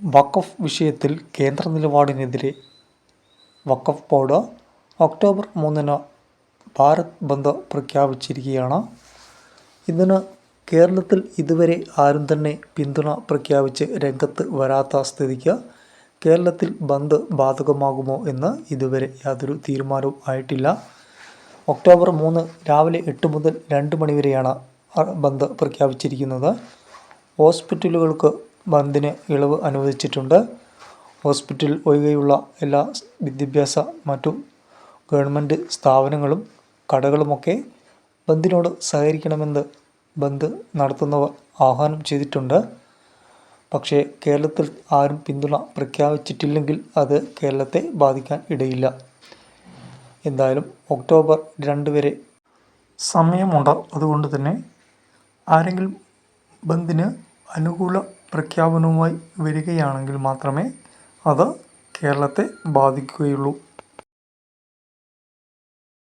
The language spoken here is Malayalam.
വഖഫ് വിഷയത്തിൽ കേന്ദ്ര നിലപാടിനെതിരെ വഖഫ് ബോർഡ് ഒക്ടോബർ മൂന്നിന് ഭാരത് ബന്ദ് പ്രഖ്യാപിച്ചിരിക്കുകയാണ്. ഇതിന് കേരളത്തിൽ ഇതുവരെ ആരും തന്നെ പിന്തുണ പ്രഖ്യാപിച്ച് രംഗത്ത് വരാത്ത സ്ഥിതിക്ക് കേരളത്തിൽ ബന്ദ് ബാധകമാകുമോ എന്ന് ഇതുവരെ യാതൊരു തീരുമാനവും ആയിട്ടില്ല. ഒക്ടോബർ മൂന്ന് രാവിലെ എട്ട് മുതൽ രണ്ട് മണിവരെയാണ് ബന്ദ് പ്രഖ്യാപിച്ചിരിക്കുന്നത്. ഹോസ്പിറ്റലുകൾക്ക് ബന്ദിന് ഇളവ് അനുവദിച്ചിട്ടുണ്ട്. ഹോസ്പിറ്റൽ ഒഴികെയുള്ള എല്ലാ വിദ്യാഭ്യാസ മറ്റു ഗവൺമെന്റ് സ്ഥാപനങ്ങളും കടകളുമൊക്കെ ബന്ദിനോട് സഹകരിക്കണമെന്ന് ബന്ദ് നടത്തുന്നവർ ആഹ്വാനം ചെയ്തിട്ടുണ്ട്. പക്ഷേ കേരളത്തിൽ ആരും പിന്തുണ പ്രഖ്യാപിച്ചിട്ടില്ലെങ്കിൽ അത് കേരളത്തെ ബാധിക്കാൻ ഇടയില്ല. എന്തായാലും ഒക്ടോബർ രണ്ട് വരെ സമയമുണ്ട്. അതുകൊണ്ട് തന്നെ ആരെങ്കിലും ബന്ദിന് അനുകൂല പ്രഖ്യാപനവുമായി വരികയാണെങ്കിൽ മാത്രമേ അത് കേരളത്തെ ബാധിക്കുകയുള്ളൂ.